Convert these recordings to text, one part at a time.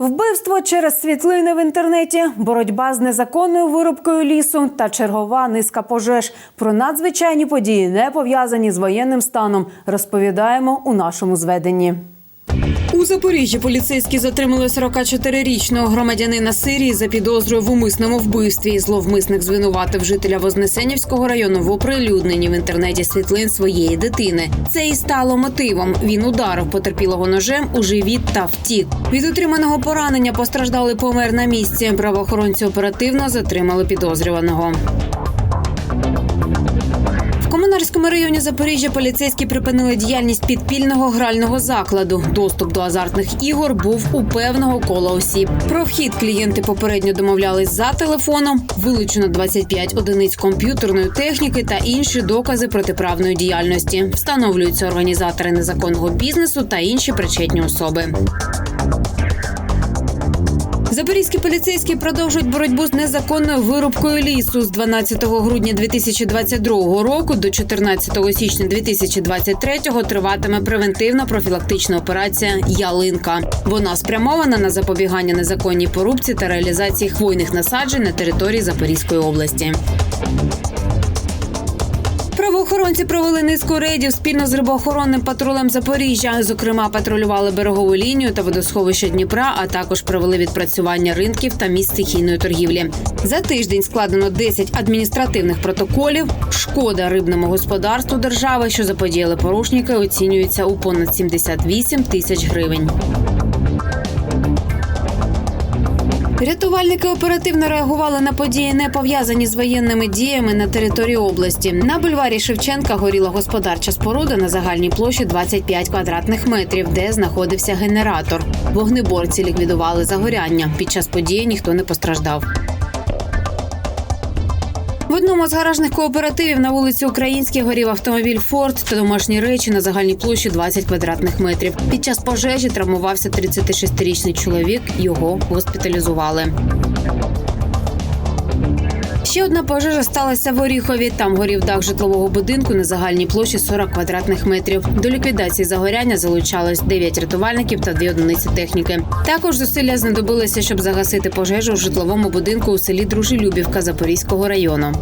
Вбивство через світлини в інтернеті, боротьба з незаконною вирубкою лісу та чергова низка пожеж. Про надзвичайні події, не пов'язані з воєнним станом, розповідаємо у нашому зведенні. У Запоріжжі поліцейські затримали 44-річного громадянина Сирії за підозрою в умисному вбивстві. Зловмисник звинуватив жителя Вознесенівського району в оприлюдненні в інтернеті світлин своєї дитини. Це і стало мотивом. Він ударив потерпілого ножем у живіт та втік. Від отриманого поранення постраждалий помер на місці. Правоохоронці оперативно затримали підозрюваного. В районі Запоріжжя поліцейські припинили діяльність підпільного грального закладу. Доступ до азартних ігор був у певного кола осіб. Про вхід клієнти попередньо домовлялись за телефоном. Вилучено 25 одиниць комп'ютерної техніки та інші докази протиправної діяльності. Встановлюються організатори незаконного бізнесу та інші причетні особи. Запорізькі поліцейські продовжують боротьбу з незаконною вирубкою лісу з 12 грудня 2022 року до 14 січня 2023 триватиме превентивна профілактична операція Ялинка. Вона спрямована на запобігання незаконній порубці та реалізації хвойних насаджень на території Запорізької області. Правоохоронці провели низку рейдів спільно з рибоохоронним патрулем Запоріжжя. Зокрема, патрулювали берегову лінію та водосховище Дніпра, а також провели відпрацювання ринків та місць стихійної торгівлі. За тиждень складено 10 адміністративних протоколів. Шкода рибному господарству держави, що заподіяли порушники, оцінюється у понад 78 тисяч гривень. Рятувальники оперативно реагували на події, не пов'язані з воєнними діями на території області. На бульварі Шевченка горіла господарча споруда на загальній площі 25 квадратних метрів, де знаходився генератор. Вогнеборці ліквідували загоряння. Під час події ніхто не постраждав. В одному з гаражних кооперативів на вулиці Українській горів автомобіль Форд та домашні речі на загальній площі 20 квадратних метрів. Під час пожежі травмувався 36-річний чоловік. Його госпіталізували. Ще одна пожежа сталася в Оріхові. Там горів дах житлового будинку на загальній площі 40 квадратних метрів. До ліквідації загоряння залучалось 9 рятувальників та 2 одиниці техніки. Також зусилля знадобилися, щоб загасити пожежу в житловому будинку у селі Дружелюбівка Запорізького району.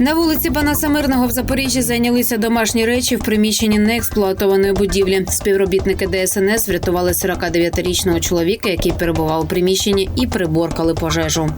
На вулиці Панаса Мирного в Запоріжжі зайнялися домашні речі в приміщенні неексплуатованої будівлі. Співробітники ДСНС врятували 49-річного чоловіка, який перебував у приміщенні, і приборкали пожежу.